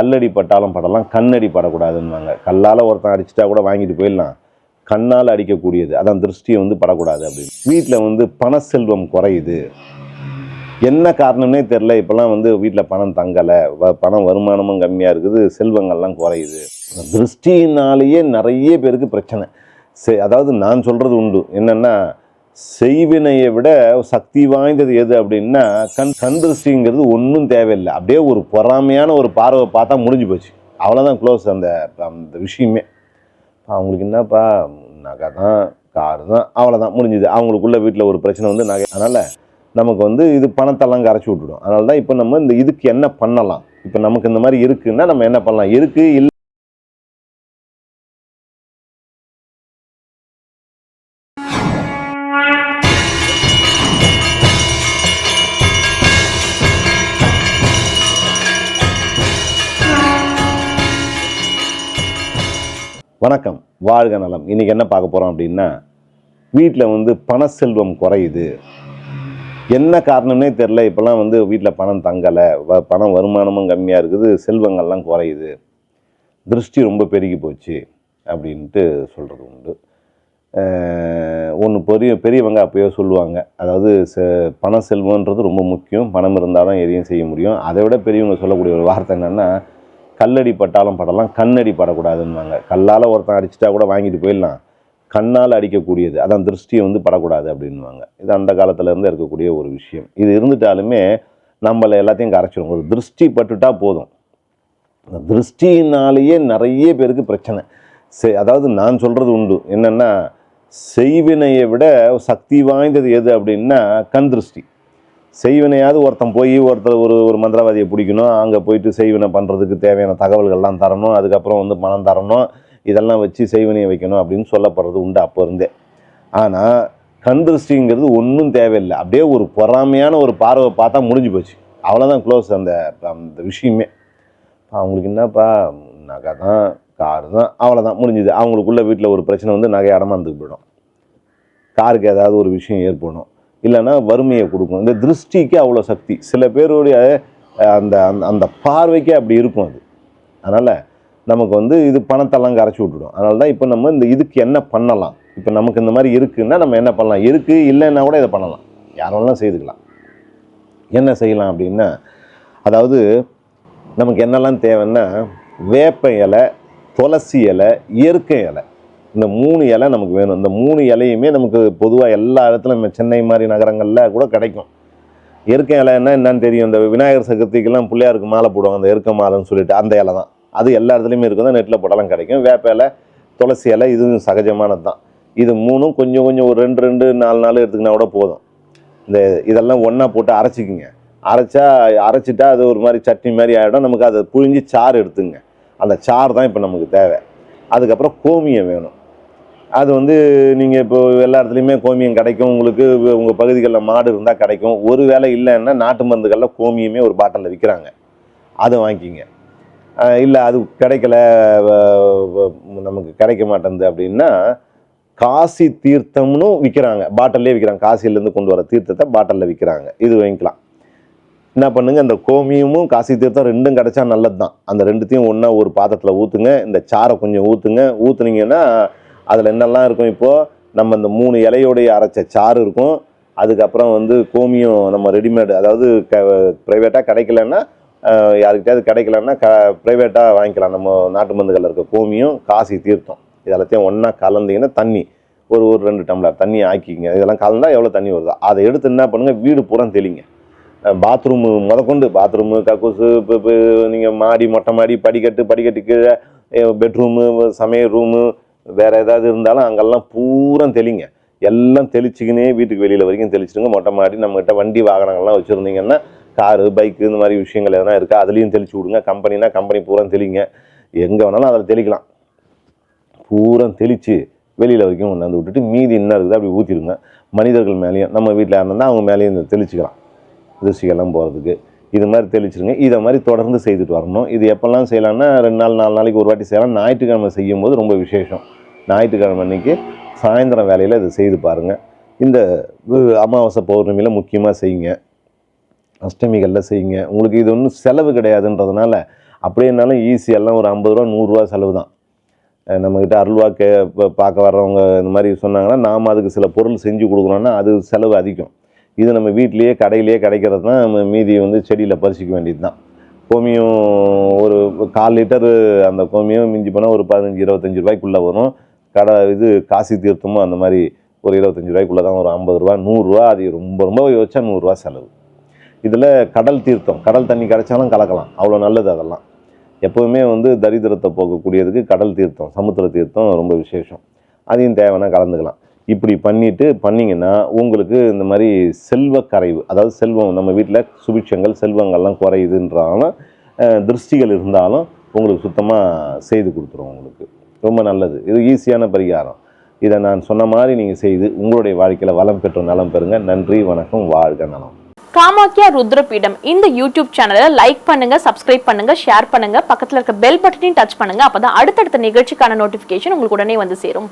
கல்லடி பட்டாலும் படலாம் கண்ணடி படக்கூடாதுன்னுவாங்க. கல்லால் ஒருத்தன் அடிச்சிட்டா கூட வாங்கிட்டு போயிடலாம். கண்ணால் அடிக்கக்கூடியது. அதான் திருஷ்டியை வந்து படக்கூடாது அப்படின்னு. வீட்டில் வந்து பண செல்வம் குறையுது. என்ன காரணம்னே தெரில இப்போல்லாம் வந்து வீட்டில் பணம் தங்கலை. வ பணம் வருமானமும் கம்மியாக இருக்குது. செல்வங்கள்லாம் குறையுது. திருஷ்டினாலேயே நிறைய பேருக்கு பிரச்சனை. செ அதாவது நான் சொல்கிறது உண்டு. என்னென்னா செய்வினையை விட சக்தி வாய்ந்தது எது அப்படின்னா கண் கண்திருஷ்டிங்கிறது ஒன்றும் தேவையில்லை. அப்படியே ஒரு பொறாமையான ஒரு பார்வை பார்த்தா முடிஞ்சு போச்சு. அவ்வளோதான் க்ளோஸ் அந்த அந்த விஷயமே. அவங்களுக்கு என்னப்பா நகை தான் காரு தான் அவ்வளோதான் முடிஞ்சுது. அவங்களுக்குள்ள வீட்டில் ஒரு பிரச்சனை வந்து நகை. அதனால் நமக்கு வந்து இது பணத்தெல்லாம் கரைச்சி விட்டுடும். அதனால தான் இப்போ நம்ம இந்த இதுக்கு என்ன பண்ணலாம்? இப்போ நமக்கு இந்த மாதிரி இருக்குன்னா நம்ம என்ன பண்ணலாம்? இருக்கு இல்லை வணக்கம். வாழ்க நலம். இன்னைக்கு என்ன பார்க்க போகிறோம் அப்படின்னா வீட்டில் வந்து பண செல்வம் குறையுது. என்ன காரணம்னே தெரில இப்போல்லாம் வந்து வீட்டில் பணம் தங்கலை. வ பணம் வருமானமும் கம்மியாக இருக்குது. செல்வங்கள்லாம் குறையுது. திருஷ்டி ரொம்ப பெருகி போச்சு அப்படின்ட்டு சொல்கிறது உண்டு. ஒன்று பெரிய பெரியவங்க அப்போயோ சொல்லுவாங்க. அதாவது செ பண செல்வன்றது ரொம்ப முக்கியம். பணம் இருந்தால் தான் எதையும் செய்ய முடியும். அதை விட பெரியவங்க சொல்லக்கூடிய ஒரு வார்த்தை என்னென்னா கல்லடி பட்டாலும் படலாம் கண்ணடி படக்கூடாதுன்னுவாங்க. கல்லால் ஒருத்தன் அடிச்சிட்டா கூட வாங்கிட்டு போயிடலாம். கண்ணால் அடிக்கக்கூடியது அதான் திருஷ்டியை வந்து படக்கூடாது அப்படின்வாங்க இது அந்த காலத்திலேருந்து இருக்கக்கூடிய ஒரு விஷயம். இது இருந்துட்டாலுமே நம்மளை எல்லாத்தையும் கரைச்சிடும் ஒரு திருஷ்டி பட்டுட்டா போதும். அந்த திருஷ்டினாலேயே நிறைய பேருக்கு பிரச்சனை. செ அதாவது நான் சொல்கிறது உண்டு. என்னென்னா செய்வினையை விட சக்தி வாய்ந்தது எது அப்படின்னா கண் திருஷ்டி. செய்வினையாவது ஒருத்தன் போய் ஒருத்தர் ஒரு ஒரு மந்திரவாதியை பிடிக்கணும். அங்கே போயிட்டு செய்வினை பண்ணுறதுக்கு தேவையான தகவல்கள்லாம் தரணும். அதுக்கப்புறம் வந்து பணம் தரணும். இதெல்லாம் வச்சு செய்வினையை வைக்கணும் அப்படின்னு சொல்லப்படுறது உண்டு அப்போ இருந்தே. ஆனால் கண் திருஷ்டிங்கிறது ஒன்றும் தேவையில்லை. அப்படியே ஒரு பொறாமையான ஒரு பார்வை பார்த்தா முடிஞ்சு போச்சு. அவ்வளோதான் க்ளோஸ் அந்த அந்த விஷயமே. அவங்களுக்கு என்னப்பா நகை தான் காரு தான் அவ்வளோதான் முடிஞ்சுது. அவங்களுக்குள்ள வீட்டில் ஒரு பிரச்சனை வந்து நகை அடமாந்துக்கு போயிடும். காருக்கு ஏதாவது ஒரு விஷயம் ஏற்படும் இல்லைன்னா வறுமையை கொடுக்கும். இந்த திருஷ்டிக்கு அவ்வளோ சக்தி. சில பேருடைய அந்த அந்த அந்த பார்வைக்கே அப்படி இருக்கும் அது. அதனால் நமக்கு வந்து இது பணத்தெல்லாம் கரைச்சி விட்டுடும். அதனால தான் இப்போ நம்ம இந்த இதுக்கு என்ன பண்ணலாம்? இப்போ நமக்கு இந்த மாதிரி இருக்குன்னா நம்ம என்ன பண்ணலாம்? இருக்குது இல்லைன்னா கூட இதை பண்ணலாம். யாரெல்லாம் செய்துக்கலாம். என்ன செய்யலாம் அப்படின்னா அதாவது நமக்கு என்னெல்லாம் தேவைன்னா வேப்ப இலை துளசி இலை இயற்கை இலை. இந்த மூணு இலை நமக்கு வேணும். இந்த மூணு இலையுமே நமக்கு பொதுவாக எல்லா இடத்துலையும் நம்ம சென்னை மாதிரி நகரங்களில் கூட கிடைக்கும். இயற்கை இலைன்னா என்னன்னு தெரியும். இந்த விநாயகர் சதுர்த்திக்கெல்லாம் பிள்ளையாருக்கு மாலை போடுவாங்க. அந்த எருக்க மாலைன்னு சொல்லிட்டு அந்த இலை தான். அது எல்லா இடத்துலையுமே இருக்கும். தான் நெட்டில் போட்டாலும் கிடைக்கும். வேப்ப இலை துளசி இலை இதுவும் சகஜமானது தான். இது மூணும் கொஞ்சம் கொஞ்சம் ஒரு ரெண்டு ரெண்டு நாலு நாள் எடுத்துக்கினா கூட போதும். இந்த இதெல்லாம் ஒன்றா போட்டு அரைச்சிக்கிங்க. அரைச்சா அரைச்சிட்டா அது ஒரு மாதிரி சட்னி மாதிரி ஆகிடும் நமக்கு அதை புழிஞ்சு சாறு எடுத்துங்க. அந்த சாறு தான் இப்போ நமக்கு தேவை. அதுக்கப்புறம் கோமியம் வேணும். அது வந்து நீங்கள் இப்போ எல்லா இடத்துலையுமே கோமியம் கிடைக்கும். உங்களுக்கு உங்கள் பகுதிகளில் மாடு இருந்தால் கிடைக்கும். ஒரு வேளை இல்லைன்னா நாட்டு மருந்துகளில் கோமியமே ஒரு பாட்டிலில் விற்கிறாங்க அதை வாங்கிக்கிங்க. இல்லை அது கிடைக்கல வ- நமக்கு கிடைக்க மாட்டேங்குது அப்படின்னா காசி தீர்த்தம்னு விற்கிறாங்க பாட்டிலே விற்கிறாங்க காசிலேருந்து கொண்டு வர தீர்த்தத்தை பாட்டிலில் விற்கிறாங்க இது வாங்கிக்கலாம். என்ன பண்ணுங்க இந்த கோமியமும் காசி தீர்த்தம் ரெண்டும் கிடைச்சா நல்லது தான் அந்த ரெண்டுத்தையும் ஒன்றா ஒரு பாத்திரத்தில் ஊற்றுங்க இந்த சாரை கொஞ்சம் ஊற்றுங்க ஊற்றுனீங்கன்னா அதில் என்னெல்லாம் இருக்கும் இப்போது நம்ம இந்த மூணு இலையோடைய அரைச்ச சாறு இருக்கும். அதுக்கப்புறம் வந்து கோமியம் நம்ம ரெடிமேடு அதாவது க ப்ரைவேட்டாக கிடைக்கலன்னா அஹ், கிடைக்கலன்னா க ப்ரைவேட்டாக வாங்கிக்கலாம். நம்ம நாட்டு மருந்துகளில் இருக்க கோமியம் காசி தீர்த்தம். இது எல்லாத்தையும் ஒன்றா கலந்தீங்கன்னா தண்ணி ஒரு ஒரு ரெண்டு டம்ளர் தண்ணி ஆக்கிக்கிங்க. இதெல்லாம் கலந்தால் எவ்வளோ தண்ணி வருதோ அதை எடுத்து என்ன பண்ணுங்கள் வீடு பூரா தெளிங்க. பாத்ரூமு முதற்கொண்டு பாத்ரூமு கக்கூசு இப்போ இப்போ நீங்கள் மாடி மொட்டை மாடி படிக்கட்டு படிக்கட்டு கீழே பெட்ரூமு சமையல் ரூமு வேறு ஏதாவது இருந்தாலும் அங்கெல்லாம் பூரா தெளிங்க. எல்லாம் தெளிச்சுக்கினே வீட்டுக்கு வெளியில் வரைக்கும் தெளிச்சிடுங்க. மொட்டை மாடி நம்மகிட்ட வண்டி வாகனங்கள்லாம் வச்சுருந்தீங்கன்னா காரு பைக்கு இந்த மாதிரி விஷயங்கள் எதனா இருக்கா அதுலேயும் தெளிச்சு விடுங்க. கம்பெனினா கம்பெனி பூரா தெளிங்க. எங்கே வேணாலும் அதில் தெளிக்கலாம். பூரா தெளித்து வெளியில் வரைக்கும் கொண்டாந்து விட்டுட்டு மீதி என்ன இருக்குது அப்படி ஊற்றிடுங்க மனிதர்கள் மேலேயும் நம்ம வீட்டில் இருந்தால் அவங்க மேலேயும் தெளிச்சுக்கலாம். திருஷ்டிகள்லாம் போகிறதுக்கு இது மாதிரி தெளிச்சிருங்க. இதை மாதிரி தொடர்ந்து செய்துட்டு வரணும். இது எப்போல்லாம் செய்யலாம்னா ரெண்டு நாள் நாலு நாளைக்கு ஒரு வாட்டி செய்யலாம். ஞாயிற்றுக்கிழமை செய்யும்போது ரொம்ப விசேஷம். ஞாயிற்றுக்கிழமை அன்னைக்கு சாயந்தரம் வேலையில் இதை செய்து பாருங்கள் இந்த அமாவாசை பௌர்ணமியில் முக்கியமாக செய்யுங்க. அஷ்டமிகளில் செய்யுங்க. உங்களுக்கு இது ஒன்றும் செலவு கிடையாதுன்றதுனால அப்படின்னாலும் ஈஸி. எல்லாம் ஒரு ஐம்பது ரூபா நூறுரூவா செலவு தான். நம்மக்கிட்ட அருள்வா கே பார்க்க வர்றவங்க இந்த மாதிரி சொன்னாங்கன்னா நாம் அதுக்கு சில பொருள் செஞ்சு கொடுக்குறோன்னா அது செலவு அதிகம். இது நம்ம வீட்டிலேயே கடையிலேயே கிடைக்கிறது தான் நம்ம மீதி வந்து செடியில் பறிச்சிக்க வேண்டியது தான். கோமியம் ஒரு கால் லிட்டர் அந்த கோமியம் மிஞ்சி போனால் ஒரு பதினஞ்சு இருபத்தஞ்சி ரூபாய்க்குள்ளே வரும். கடை இது காசி தீர்த்தமும் அந்த மாதிரி ஒரு இருபத்தஞ்சி ரூபாய்க்குள்ளே தான் ஒரு ஐம்பது ரூபா நூறுரூவா அது ரொம்ப ரொம்ப யோசிச்சா நூறுரூவா செலவு. இதில் கடல் தீர்த்தம் கடல் தண்ணி கிடைச்சாலும் கலக்கலாம். அவ்வளோ நல்லது அதெல்லாம். எப்போவுமே வந்து தரித்திரத்தை போக்கக்கூடியதுக்கு கடல் தீர்த்தம் சமுத்திர தீர்த்தம் ரொம்ப விசேஷம். அதையும் தேவைன்னா கலந்துக்கலாம். இப்படி பண்ணிட்டு பண்ணிங்கன்னா உங்களுக்கு இந்த மாதிரி செல்வ கரைவு அதாவது செல்வம் நம்ம வீட்டில் சுபிட்சங்கள் செல்வங்கள்லாம் குறையுதுன்றாலும் திருஷ்டிகள் இருந்தாலும் உங்களுக்கு சுத்தமாக செய்து கொடுத்துரும் உங்களுக்கு. ரொம்ப நல்லது. இது ஈஸியான பரிகாரம். இதை நான் சொன்ன மாதிரி நீங்கள் செய்து உங்களுடைய வாழ்க்கையில் வளம் பெற்ற நலம் பெறுங்க. நன்றி வணக்கம் வாழ்க நலம். காமாக்கியா ருத்ரபீடம். இந்த யூடியூப் சேனலை லைக் பண்ணுங்க சப்ஸ்கிரைப் பண்ணுங்க ஷேர் பண்ணுங்க. பக்கத்தில் இருக்க பெல் பட்டனையும் டச் பண்ணுங்க. அப்பதான் அடுத்தடுத்த நிகழ்ச்சிக்கான நோட்டிபிகேஷன் உங்களுக்கு உடனே வந்து சேரும்.